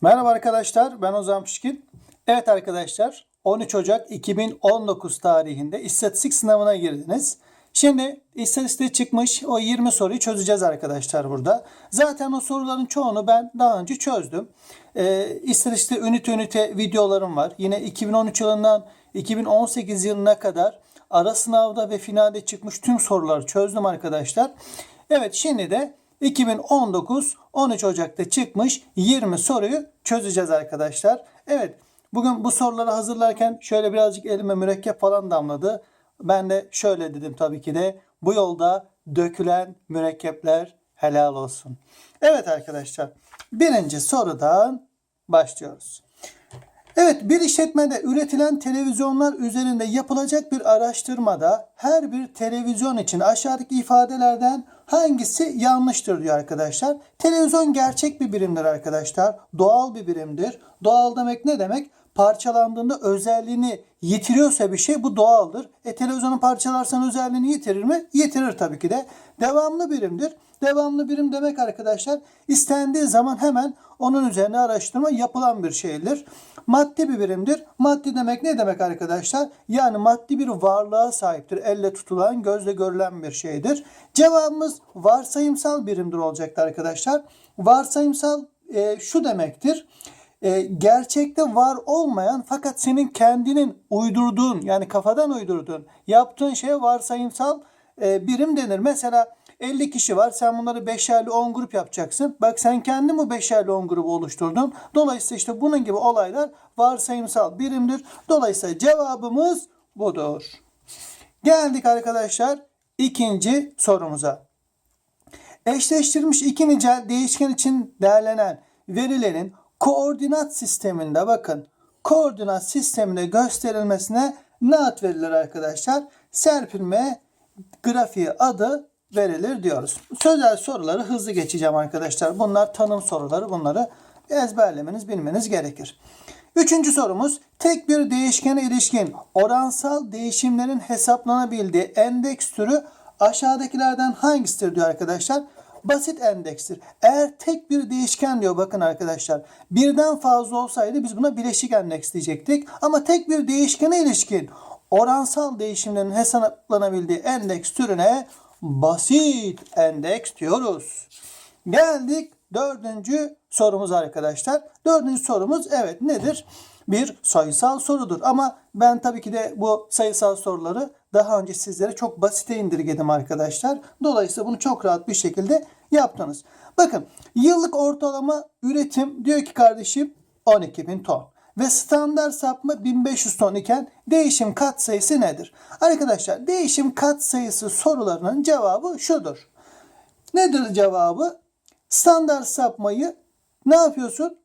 Merhaba arkadaşlar, ben Ozan Pişkin. Evet arkadaşlar, 13 Ocak 2019 tarihinde istatistik sınavına girdiniz. Şimdi istatistik çıkmış, o 20 soruyu çözeceğiz arkadaşlar burada. Zaten o soruların çoğunu ben daha önce çözdüm. Ee, istatistik ünite ünite videolarım var. Yine 2013 yılından 2018 yılına kadar ara sınavda ve finalde çıkmış tüm soruları çözdüm arkadaşlar. Evet şimdi de 2019 13 Ocak'ta çıkmış 20 soruyu çözeceğiz arkadaşlar. Evet bugün bu soruları hazırlarken şöyle birazcık elime mürekkep falan damladı. Ben de şöyle dedim tabii ki de bu yolda dökülen mürekkepler helal olsun. Evet arkadaşlar birinci sorudan başlıyoruz. Evet bir işletmede üretilen televizyonlar üzerinde yapılacak bir araştırmada her bir televizyon için aşağıdaki ifadelerden hangisi yanlıştır diyor arkadaşlar. Televizyon gerçek bir birimdir arkadaşlar. Doğal bir birimdir. Doğal demek ne demek? Parçalandığında özelliğini yitiriyorsa bir şey bu doğaldır. E televizyonu parçalarsan özelliğini yitirir mi? Yitirir tabii ki de. Devamlı birimdir. Devamlı birim demek arkadaşlar istendiği zaman hemen onun üzerine araştırma yapılan bir şeydir. Maddi bir birimdir. Maddi demek ne demek arkadaşlar? Yani maddi bir varlığa sahiptir. Elle tutulan, gözle görülen bir şeydir. Cevabımız varsayımsal birimdir olacaktı arkadaşlar. Varsayımsal e, şu demektir. E, gerçekte var olmayan fakat senin kendinin uydurduğun yani kafadan uydurduğun yaptığın şeye varsayımsal e, birim denir. Mesela 50 kişi var. Sen bunları beşerli 10 grup yapacaksın. Bak sen kendin mi beşerli 10 grubu oluşturdun? Dolayısıyla işte bunun gibi olaylar varsayımsal birimdir. Dolayısıyla cevabımız budur. Geldik arkadaşlar ikinci sorumuza. Eşleştirilmiş iki nicel değişken için değerlenen verilerin koordinat sisteminde bakın koordinat sisteminde gösterilmesine ne ad verilir arkadaşlar? Serpilme grafiği adı verilir diyoruz. Sözel soruları hızlı geçeceğim arkadaşlar. Bunlar tanım soruları. Bunları ezberlemeniz, bilmeniz gerekir. Üçüncü sorumuz tek bir değişkene ilişkin oransal değişimlerin hesaplanabildiği endeks türü aşağıdakilerden hangisidir diyor arkadaşlar. Basit endekstir. Eğer tek bir değişken diyor bakın arkadaşlar. Birden fazla olsaydı biz buna bileşik endeks diyecektik. Ama tek bir değişkene ilişkin oransal değişimlerin hesaplanabildiği endeks türüne basit endeks diyoruz. Geldik dördüncü sorumuz arkadaşlar. Dördüncü sorumuz evet nedir? Bir sayısal sorudur. Ama ben tabii ki de bu sayısal soruları daha önce sizlere çok basite indirgedim arkadaşlar. Dolayısıyla bunu çok rahat bir şekilde yaptınız. Bakın yıllık ortalama üretim diyor ki kardeşim 12.000 ton ve standart sapma 1500 ton iken değişim katsayısı nedir? Arkadaşlar değişim katsayısı sorularının cevabı şudur. Nedir cevabı? Standart sapmayı ne yapıyorsun?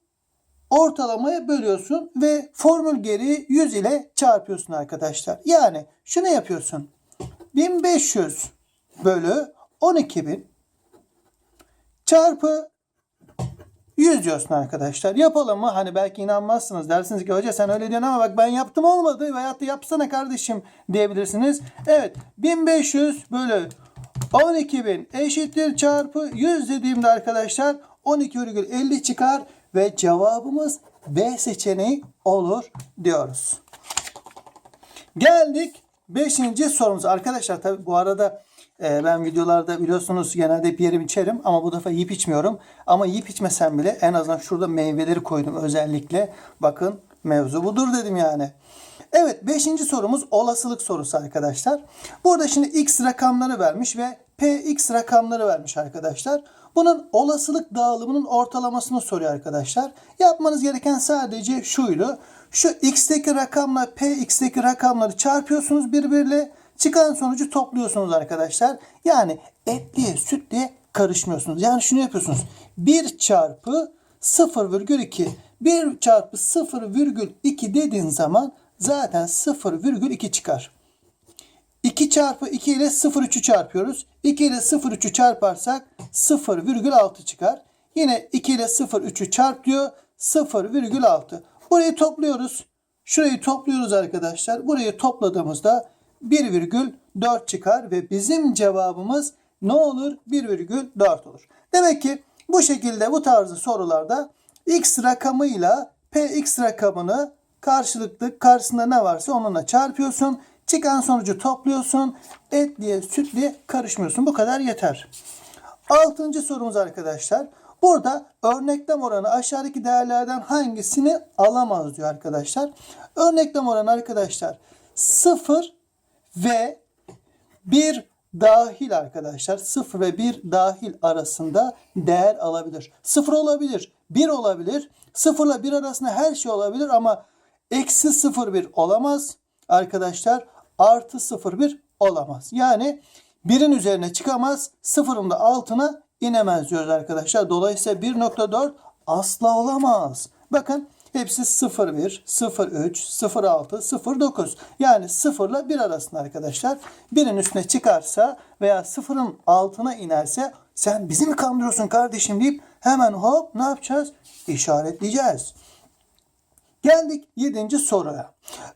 Ortalamaya bölüyorsun ve formül gereği 100 ile çarpıyorsun arkadaşlar. Yani şunu yapıyorsun. 1500 bölü 12000 çarpı 100 diyorsun arkadaşlar. Yapalım mı? Hani belki inanmazsınız. Dersiniz ki hoca sen öyle diyorsun ama bak ben yaptım olmadı. Veyahut da yapsana kardeşim diyebilirsiniz. Evet 1500 bölü 12.000 eşittir çarpı 100 dediğimde arkadaşlar 12,50 çıkar ve cevabımız B seçeneği olur diyoruz. Geldik 5. sorumuza. Arkadaşlar tabi bu arada e, ben videolarda biliyorsunuz genelde hep yerim içerim ama bu defa yiyip içmiyorum. Ama yiyip içmesem bile en azından şurada meyveleri koydum özellikle. Bakın mevzu budur dedim yani. Evet 5. sorumuz olasılık sorusu arkadaşlar. Burada şimdi x rakamları vermiş ve px rakamları vermiş arkadaşlar. Bunun olasılık dağılımının ortalamasını soruyor arkadaşlar. Yapmanız gereken sadece şuydu. Şu x'teki rakamla px'teki rakamları çarpıyorsunuz birbiriyle. Çıkan sonucu topluyorsunuz arkadaşlar. Yani etliye sütliye karışmıyorsunuz. Yani şunu yapıyorsunuz. 1 çarpı 0,2 1 çarpı 0,2 dediğin zaman zaten 0,2 çıkar. 2 çarpı 2 ile 0,3'ü çarpıyoruz. 2 ile 0,3'ü çarparsak 0,6 çıkar. Yine 2 ile 0,3'ü çarp diyor. 0,6. Burayı topluyoruz. Şurayı topluyoruz arkadaşlar. Burayı topladığımızda 1,4 çıkar ve bizim cevabımız ne olur? 1,4 olur. Demek ki bu şekilde bu tarzı sorularda x rakamıyla px rakamını karşılıklı karşısında ne varsa onunla çarpıyorsun. Çıkan sonucu topluyorsun. Etliye sütliye karışmıyorsun. Bu kadar yeter. Altıncı sorumuz arkadaşlar. Burada örneklem oranı aşağıdaki değerlerden hangisini alamaz diyor arkadaşlar. Örneklem oranı arkadaşlar 0 ve 1 dahil arkadaşlar 0 ve 1 dahil arasında değer alabilir. 0 olabilir, 1 olabilir. 0 ile 1 arasında her şey olabilir ama eksi 0,1 olamaz arkadaşlar. Artı 0,1 olamaz. Yani 1'in üzerine çıkamaz, 0'ın da altına inemez diyoruz arkadaşlar. Dolayısıyla 1.4 asla olamaz. Bakın hepsi 0.1, 0.3, 0.6, 0.9. Yani 0 ile 1 arasında arkadaşlar. 1'in üstüne çıkarsa veya 0'ın altına inerse sen bizi mi kandırıyorsun kardeşim deyip hemen hop ne yapacağız? İşaretleyeceğiz. Geldik 7. soruya.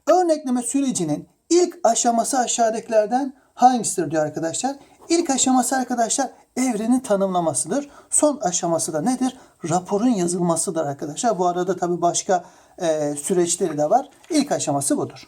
Örnekleme sürecinin ilk aşaması aşağıdakilerden hangisidir diyor arkadaşlar. İlk aşaması arkadaşlar evrenin tanımlamasıdır. Son aşaması da nedir? Raporun yazılmasıdır arkadaşlar. Bu arada tabii başka e, süreçleri de var. İlk aşaması budur.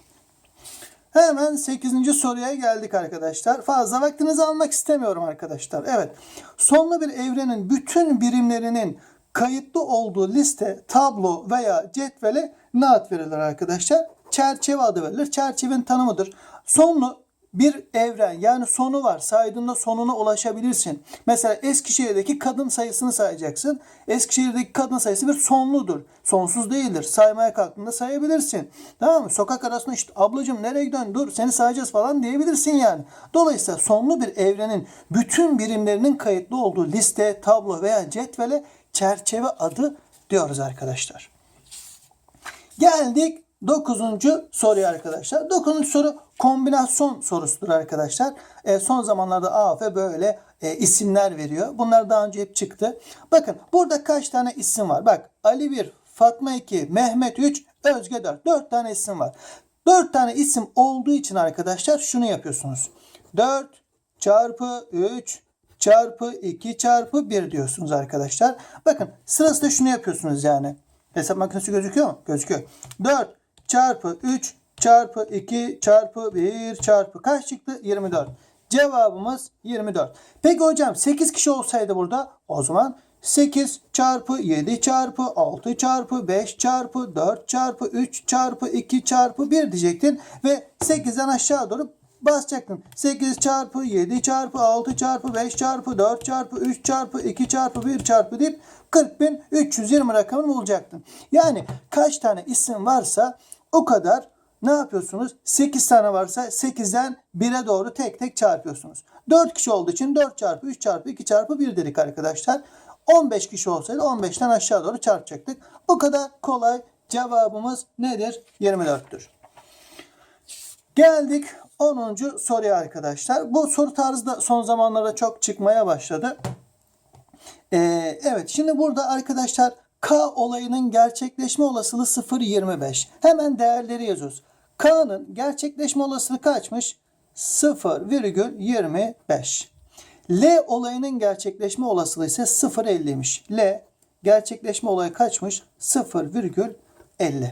Hemen 8. soruya geldik arkadaşlar. Fazla vaktinizi almak istemiyorum arkadaşlar. Evet. Sonlu bir evrenin bütün birimlerinin kayıtlı olduğu liste, tablo veya cetvele ne ad verilir arkadaşlar? Çerçeve adı verilir. Çerçevenin tanımıdır. Sonlu bir evren yani sonu var. Saydığında sonuna ulaşabilirsin. Mesela Eskişehir'deki kadın sayısını sayacaksın. Eskişehir'deki kadın sayısı bir sonludur. Sonsuz değildir. Saymaya kalktığında sayabilirsin. Tamam mı? Sokak arasında işte ablacığım nereye gidiyorsun? Dur seni sayacağız falan diyebilirsin yani. Dolayısıyla sonlu bir evrenin bütün birimlerinin kayıtlı olduğu liste, tablo veya cetvele çerçeve adı diyoruz arkadaşlar. Geldik 9. soruya arkadaşlar. 9. soru kombinasyon sorusudur arkadaşlar. E, son zamanlarda AF böyle e, isimler veriyor. Bunlar daha önce hep çıktı. Bakın burada kaç tane isim var? Bak Ali 1, Fatma 2, Mehmet 3, Özge 4. 4 tane isim var. 4 tane isim olduğu için arkadaşlar şunu yapıyorsunuz. 4 çarpı 3 çarpı 2 çarpı 1 diyorsunuz arkadaşlar. Bakın sırasında şunu yapıyorsunuz yani. Hesap makinesi gözüküyor mu? Gözüküyor. 4 çarpı 3 çarpı 2 çarpı 1 çarpı kaç çıktı? 24. Cevabımız 24. Peki hocam 8 kişi olsaydı burada o zaman 8 çarpı 7 çarpı 6 çarpı 5 çarpı 4 çarpı 3 çarpı 2 çarpı 1 diyecektin ve 8'den aşağı doğru basacaktın. 8 çarpı 7 çarpı 6 çarpı 5 çarpı 4 çarpı 3 çarpı 2 çarpı 1 çarpı deyip 40.320 rakamını bulacaktın. Yani kaç tane isim varsa o kadar ne yapıyorsunuz? 8 tane varsa 8'den 1'e doğru tek tek çarpıyorsunuz. 4 kişi olduğu için 4 çarpı 3 çarpı 2 çarpı 1 dedik arkadaşlar. 15 kişi olsaydı 15'ten aşağı doğru çarpacaktık. Bu kadar kolay. Cevabımız nedir? 24'tür. Geldik 10. soruya arkadaşlar. Bu soru tarzı da son zamanlarda çok çıkmaya başladı. Ee, evet şimdi burada arkadaşlar K olayının gerçekleşme olasılığı 0.25. Hemen değerleri yazıyoruz. K'nın gerçekleşme olasılığı kaçmış? 0,25. L olayının gerçekleşme olasılığı ise 0,50'ymiş. L gerçekleşme olayı kaçmış? 0,50.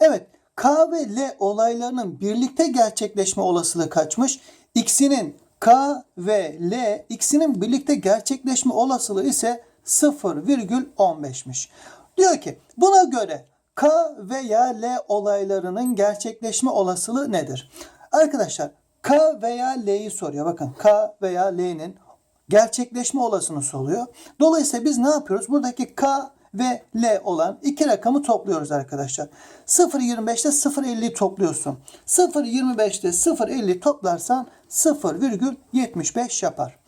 Evet K ve L olaylarının birlikte gerçekleşme olasılığı kaçmış? X'inin K ve L ikisinin birlikte gerçekleşme olasılığı ise 0,15'miş. Diyor ki buna göre K veya L olaylarının gerçekleşme olasılığı nedir? Arkadaşlar K veya L'yi soruyor. Bakın K veya L'nin gerçekleşme olasılığını soruyor. Dolayısıyla biz ne yapıyoruz? Buradaki K ve L olan iki rakamı topluyoruz arkadaşlar. 0.25'te 0.50 topluyorsun. 0.25'te 0.50 toplarsan 0,75 yapar.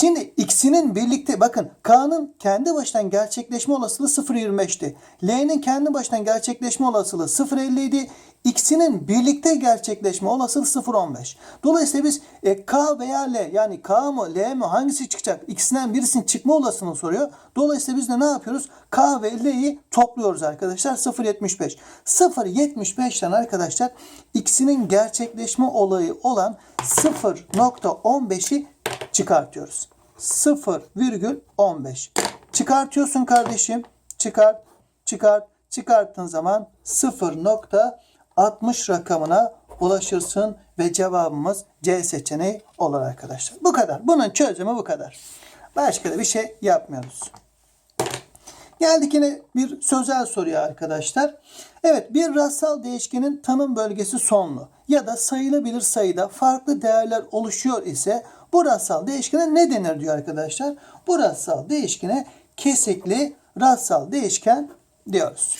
Şimdi ikisinin birlikte bakın K'nın kendi baştan gerçekleşme olasılığı 0.25'ti. L'nin kendi baştan gerçekleşme olasılığı 0.50 idi. İkisinin birlikte gerçekleşme olasılığı 0.15. Dolayısıyla biz e, K veya L yani K mı L mi hangisi çıkacak? İkisinden birisinin çıkma olasılığını soruyor. Dolayısıyla biz de ne yapıyoruz? K ve L'yi topluyoruz arkadaşlar. 0.75. 0.75'ten arkadaşlar ikisinin gerçekleşme olayı olan 0.15'i çıkartıyoruz. 0,15. Çıkartıyorsun kardeşim. çıkart, çıkart, çıkarttığın zaman 0.60 rakamına ulaşırsın ve cevabımız C seçeneği olur arkadaşlar. Bu kadar. Bunun çözümü bu kadar. Başka da bir şey yapmıyoruz. Geldik yine bir sözel soruya arkadaşlar. Evet bir rastsal değişkenin tanım bölgesi sonlu ya da sayılabilir sayıda farklı değerler oluşuyor ise bu rastsal değişkene ne denir diyor arkadaşlar. Bu rastsal değişkene kesikli rastsal değişken diyoruz.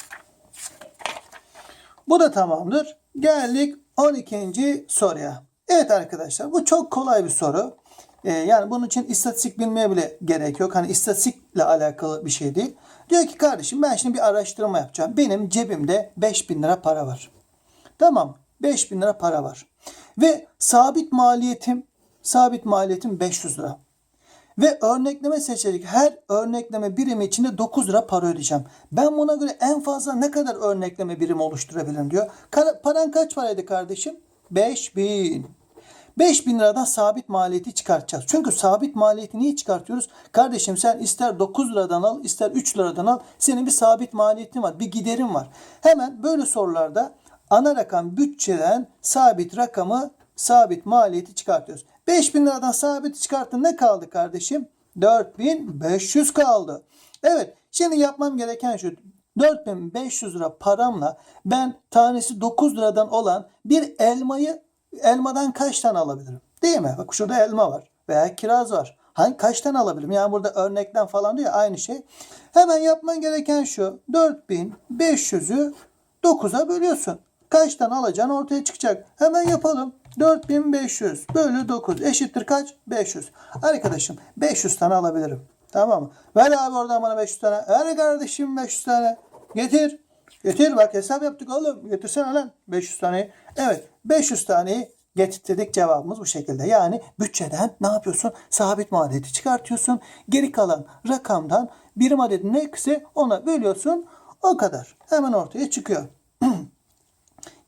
Bu da tamamdır. Geldik 12. soruya. Evet arkadaşlar bu çok kolay bir soru. Ee, yani bunun için istatistik bilmeye bile gerek yok. Hani istatistikle alakalı bir şey değil. Diyor ki kardeşim ben şimdi bir araştırma yapacağım. Benim cebimde 5000 lira para var. Tamam 5000 lira para var. Ve sabit maliyetim sabit maliyetim 500 lira. Ve örnekleme seçecek her örnekleme birimi içinde 9 lira para ödeyeceğim. Ben buna göre en fazla ne kadar örnekleme birimi oluşturabilirim diyor. Paran kaç paraydı kardeşim? 5000. 5000 liradan sabit maliyeti çıkartacağız. Çünkü sabit maliyeti niye çıkartıyoruz? Kardeşim sen ister 9 liradan al ister 3 liradan al. Senin bir sabit maliyetin var. Bir giderin var. Hemen böyle sorularda ana rakam bütçeden sabit rakamı sabit maliyeti çıkartıyoruz. 5000 liradan sabit çıkarttın ne kaldı kardeşim? 4500 kaldı. Evet şimdi yapmam gereken şu 4500 lira paramla ben tanesi 9 liradan olan bir elmayı elmadan kaç tane alabilirim? Değil mi? Bak şurada elma var veya kiraz var. Hangi kaç tane alabilirim? Yani burada örnekten falan diyor aynı şey. Hemen yapman gereken şu. 4500'ü 9'a bölüyorsun. Kaç tane alacağın ortaya çıkacak. Hemen yapalım. 4500 bölü 9 eşittir kaç? 500. Arkadaşım 500 tane alabilirim. Tamam mı? Ver abi oradan bana 500 tane. Ver kardeşim 500 tane. Getir. Getir bak hesap yaptık oğlum. Getirsene lan 500 taneyi. Evet 500 taneyi getirdik cevabımız bu şekilde. Yani bütçeden ne yapıyorsun? Sabit maliyeti çıkartıyorsun. Geri kalan rakamdan birim adedin eksi ona bölüyorsun. O kadar. Hemen ortaya çıkıyor.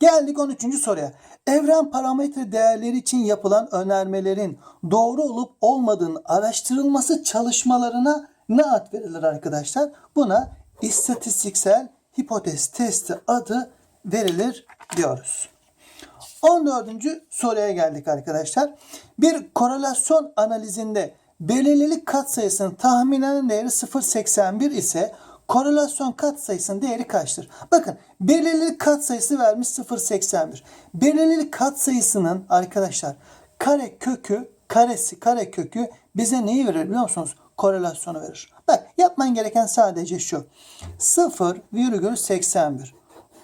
Geldik 13. soruya. Evren parametre değerleri için yapılan önermelerin doğru olup olmadığının araştırılması çalışmalarına ne ad verilir arkadaşlar? Buna istatistiksel hipotez testi adı verilir diyoruz. 14. soruya geldik arkadaşlar. Bir korelasyon analizinde belirlilik katsayısının tahminen değeri 0.81 ise korelasyon katsayısının değeri kaçtır? Bakın belirlilik katsayısı vermiş 0.81. Belirlilik katsayısının arkadaşlar kare kökü karesi kare kökü bize neyi verir biliyor musunuz? Korelasyonu verir. Bak yapman gereken sadece şu. 0,81.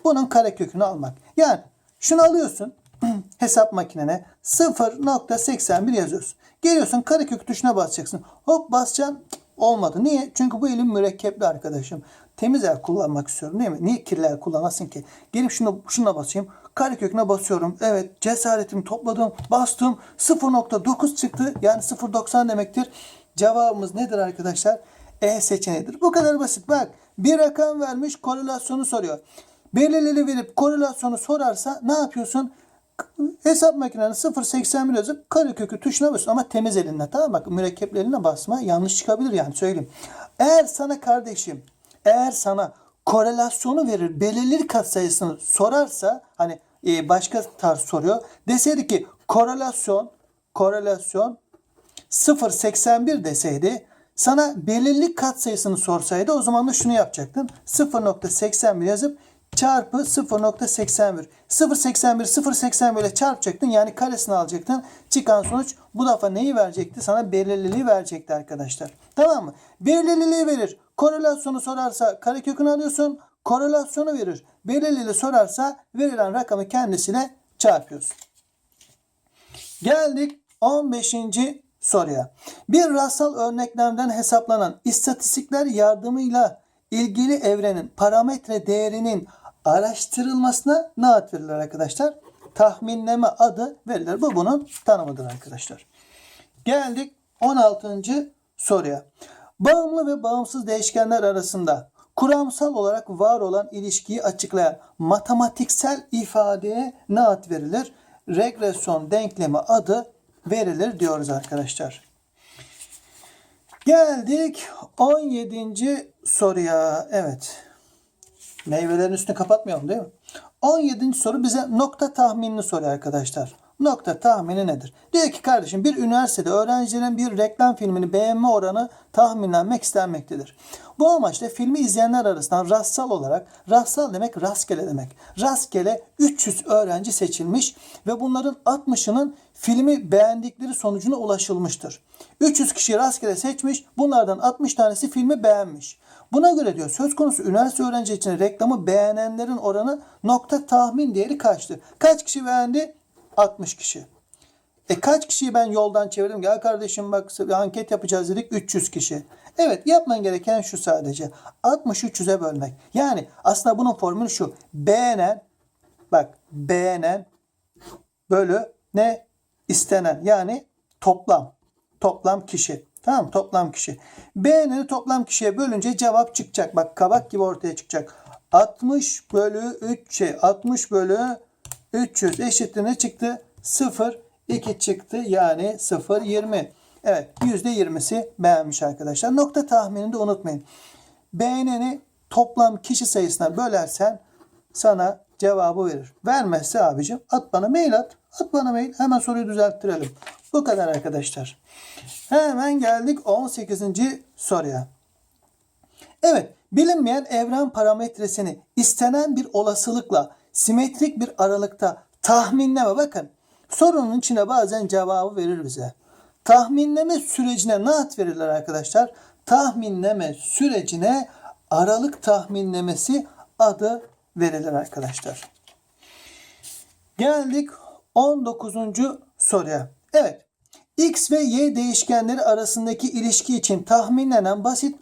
Bunun kare kökünü almak. Yani şunu alıyorsun hesap makinene 0.81 yazıyorsun. Geliyorsun karekök tuşuna basacaksın. Hop basacaksın. Olmadı. Niye? Çünkü bu elim mürekkepli arkadaşım. Temiz el kullanmak istiyorum değil mi? Niye kirli el kullanasın ki? Gelip şuna, şuna basayım. Kareköküne basıyorum. Evet cesaretimi topladım. Bastım. 0.9 çıktı. Yani 0.90 demektir. Cevabımız nedir arkadaşlar? E seçeneğidir. Bu kadar basit. Bak bir rakam vermiş korelasyonu soruyor. Belirlili verip korelasyonu sorarsa ne yapıyorsun? Hesap makineni 0.81 yazıp karekökü tuşuna basıyorsun ama temiz elinle tamam? Bak mürekkepli eline basma yanlış çıkabilir yani söyleyeyim. Eğer sana kardeşim eğer sana korelasyonu verir belirli katsayısını sorarsa hani e, başka tarz soruyor. Deseydi ki korelasyon korelasyon 0.81 deseydi sana belirli katsayısını sorsaydı o zaman da şunu yapacaktın. 0.81 yazıp çarpı 0.81. 0.81 0.81 ile çarpacaktın. Yani karesini alacaktın. Çıkan sonuç bu defa neyi verecekti? Sana belirliliği verecekti arkadaşlar. Tamam mı? Belirliliği verir. Korelasyonu sorarsa karekökünü alıyorsun. Korelasyonu verir. Belirliliği sorarsa verilen rakamı kendisine çarpıyorsun. Geldik 15. soruya. Bir rastsal örneklemden hesaplanan istatistikler yardımıyla ilgili evrenin parametre değerinin araştırılmasına ne ad verilir arkadaşlar? Tahminleme adı verilir. Bu bunun tanımıdır arkadaşlar. Geldik 16. soruya. Bağımlı ve bağımsız değişkenler arasında kuramsal olarak var olan ilişkiyi açıklayan matematiksel ifadeye ne ad verilir? Regresyon denklemi adı verilir diyoruz arkadaşlar. Geldik 17. soruya. Evet. Meyvelerin üstünü kapatmayalım değil mi? 17. soru bize nokta tahminini soruyor arkadaşlar. Nokta tahmini nedir? Diyor ki kardeşim bir üniversitede öğrencilerin bir reklam filmini beğenme oranı tahminlenmek istenmektedir. Bu amaçla filmi izleyenler arasından rastsal olarak, rastsal demek rastgele demek. Rastgele 300 öğrenci seçilmiş ve bunların 60'ının filmi beğendikleri sonucuna ulaşılmıştır. 300 kişi rastgele seçmiş, bunlardan 60 tanesi filmi beğenmiş. Buna göre diyor söz konusu üniversite öğrenci için reklamı beğenenlerin oranı nokta tahmin değeri kaçtı? Kaç kişi beğendi? 60 kişi. E kaç kişiyi ben yoldan çevirdim? Gel kardeşim bak anket yapacağız dedik 300 kişi. Evet yapman gereken şu sadece. 60 300'e bölmek. Yani aslında bunun formülü şu. Beğenen bak beğenen bölü ne istenen yani toplam. Toplam kişi. Tamam? Toplam kişi. Beğeneni toplam kişiye bölünce cevap çıkacak. Bak kabak gibi ortaya çıkacak. 60 bölü 3 şey 60 bölü 300 eşittir ne çıktı? 0 2 çıktı yani 0 20. Evet %20'si beğenmiş arkadaşlar. Nokta tahminini de unutmayın. Beğeneni toplam kişi sayısına bölersen sana cevabı verir. Vermezse abicim at bana mail at. At bana mail. Hemen soruyu düzelttirelim. Bu kadar arkadaşlar. Hemen geldik 18. soruya. Evet, bilinmeyen evren parametresini istenen bir olasılıkla simetrik bir aralıkta tahminleme bakın. Sorunun içine bazen cevabı verir bize. Tahminleme sürecine ne ad verirler arkadaşlar? Tahminleme sürecine aralık tahminlemesi adı verilir arkadaşlar. Geldik 19. soruya. Evet. X ve Y değişkenleri arasındaki ilişki için tahminlenen basit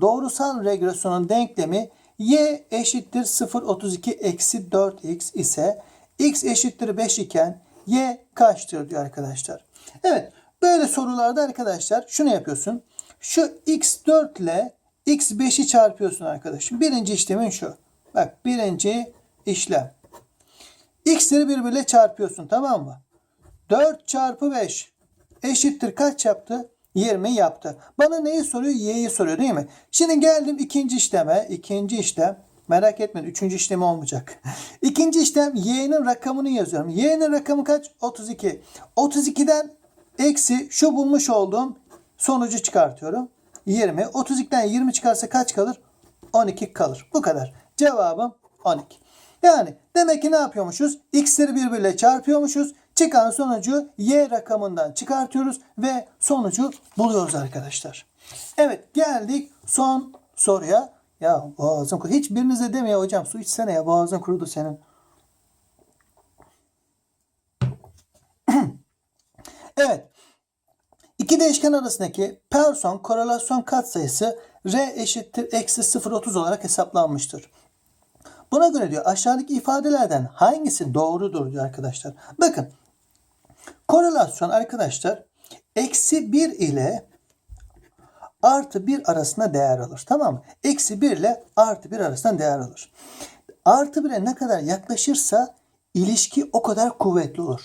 doğrusal regresyonun denklemi y eşittir 0,32 eksi 4x ise x eşittir 5 iken y kaçtır diyor arkadaşlar. Evet böyle sorularda arkadaşlar şunu yapıyorsun. Şu x4 ile x5'i çarpıyorsun arkadaşım. Birinci işlemin şu. Bak birinci işlem. X'leri birbirine çarpıyorsun tamam mı? 4 çarpı 5 eşittir kaç yaptı? 20 yaptı. Bana neyi soruyor? Y'yi soruyor değil mi? Şimdi geldim ikinci işleme. İkinci işlem. Merak etmeyin. Üçüncü işlemi olmayacak. İkinci işlem y'nin rakamını yazıyorum. Y'nin rakamı kaç? 32. 32'den eksi şu bulmuş olduğum sonucu çıkartıyorum. 20. 32'den 20 çıkarsa kaç kalır? 12 kalır. Bu kadar. Cevabım 12. Yani demek ki ne yapıyormuşuz? X'leri birbiriyle çarpıyormuşuz. Çıkan sonucu y rakamından çıkartıyoruz ve sonucu buluyoruz arkadaşlar. Evet geldik son soruya. Ya boğazım kurudu. Hiç birinize demiyor hocam su içsene ya boğazın kurudu senin. evet. İki değişken arasındaki Pearson korelasyon katsayısı R eşittir eksi 0,30 olarak hesaplanmıştır. Buna göre diyor aşağıdaki ifadelerden hangisi doğrudur diyor arkadaşlar. Bakın korelasyon arkadaşlar eksi 1 ile artı 1 arasında değer alır. Tamam mı? Eksi 1 ile artı 1 arasında değer alır. Artı 1'e ne kadar yaklaşırsa ilişki o kadar kuvvetli olur.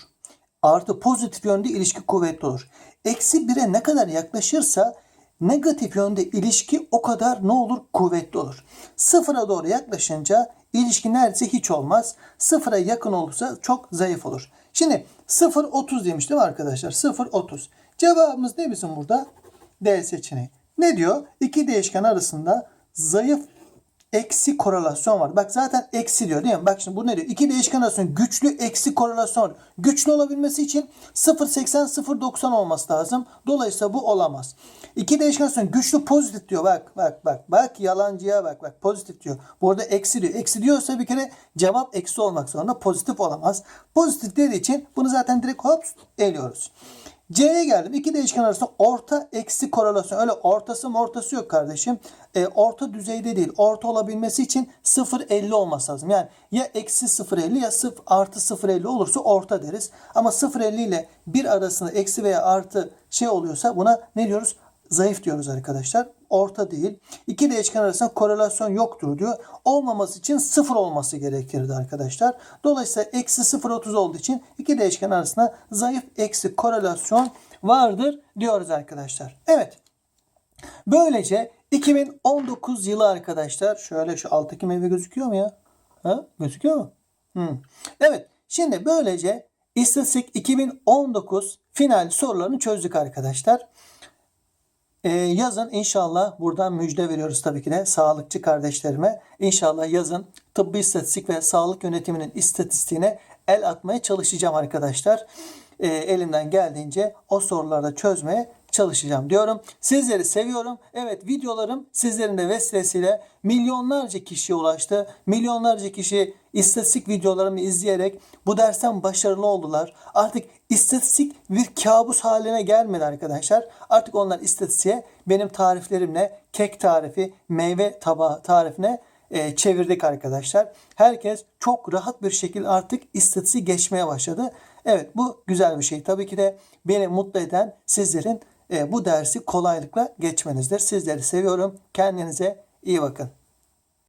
Artı pozitif yönde ilişki kuvvetli olur. Eksi 1'e ne kadar yaklaşırsa negatif yönde ilişki o kadar ne olur? Kuvvetli olur. Sıfıra doğru yaklaşınca ilişki neredeyse hiç olmaz. Sıfıra yakın olursa çok zayıf olur. Şimdi 0.30 demiş değil mi arkadaşlar? 0.30. Cevabımız ne bizim burada? D seçeneği. Ne diyor? İki değişken arasında zayıf eksi korelasyon var. Bak zaten eksi diyor değil mi? Bak şimdi bu ne diyor? İki değişken arasında güçlü eksi korelasyon. Güçlü olabilmesi için 0.80 0.90 olması lazım. Dolayısıyla bu olamaz. İki değişken arasında güçlü pozitif diyor. Bak bak bak. Bak yalancıya bak bak. Pozitif diyor. Bu arada eksi diyor. Eksi diyorsa bir kere cevap eksi olmak zorunda. Pozitif olamaz. Pozitif dediği için bunu zaten direkt hops eliyoruz. C'ye geldim. İki değişken arasında orta eksi korelasyon. Öyle ortası mı ortası yok kardeşim. E, orta düzeyde değil. Orta olabilmesi için 0.50 olması lazım. Yani ya eksi 0.50 ya 0 artı 0.50 olursa orta deriz. Ama 0.50 ile 1 arasında eksi veya artı şey oluyorsa buna ne diyoruz? Zayıf diyoruz arkadaşlar. Orta değil. İki değişken arasında korelasyon yoktur diyor. Olmaması için sıfır olması gerekirdi arkadaşlar. Dolayısıyla eksi 0.30 olduğu için iki değişken arasında zayıf eksi korelasyon vardır diyoruz arkadaşlar. Evet. Böylece 2019 yılı arkadaşlar şöyle şu alttaki meyve gözüküyor mu ya? Ha? Gözüküyor mu? Hı. Evet. Şimdi böylece İstatistik 2019 final sorularını çözdük arkadaşlar. Ee, yazın inşallah buradan müjde veriyoruz tabii ki de sağlıkçı kardeşlerime. İnşallah yazın tıbbi istatistik ve sağlık yönetiminin istatistiğine el atmaya çalışacağım arkadaşlar. Ee, elimden geldiğince o soruları çözmeye çalışacağım diyorum. Sizleri seviyorum. Evet videolarım sizlerin de vesilesiyle milyonlarca kişiye ulaştı. Milyonlarca kişi istatistik videolarımı izleyerek bu dersten başarılı oldular. Artık istatistik bir kabus haline gelmedi arkadaşlar. Artık onlar istatistiğe benim tariflerimle kek tarifi, meyve tabağı tarifine e, çevirdik arkadaşlar. Herkes çok rahat bir şekilde artık istatistiği geçmeye başladı. Evet bu güzel bir şey. Tabii ki de beni mutlu eden sizlerin bu dersi kolaylıkla geçmenizdir. Sizleri seviyorum. Kendinize iyi bakın.